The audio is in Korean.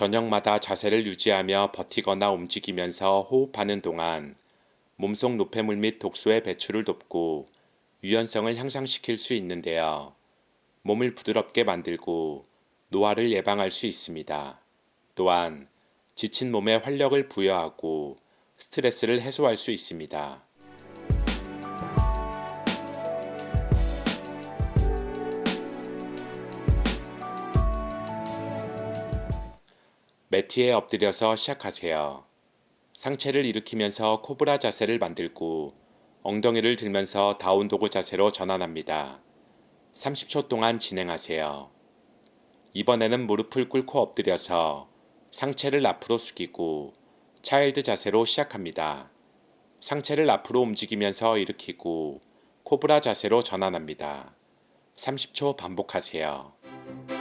저녁마다 자세를 유지하며 버티거나 움직이면서 호흡하는 동안 몸속 노폐물 및 독소의 배출을 돕고 유연성을 향상시킬 수 있는데요. 몸을 부드럽게 만들고 노화를 예방할 수 있습니다. 또한 지친 몸에 활력을 부여하고 스트레스를 해소할 수 있습니다. 매트에 엎드려서 시작하세요. 상체를 일으키면서 코브라 자세를 만들고 엉덩이를 들면서 다운도그 자세로 전환합니다. 30초 동안 진행하세요. 이번에는 무릎을 꿇고 엎드려서 상체를 앞으로 숙이고 차일드 자세로 시작합니다. 상체를 앞으로 움직이면서 일으키고 코브라 자세로 전환합니다. 30초 반복하세요.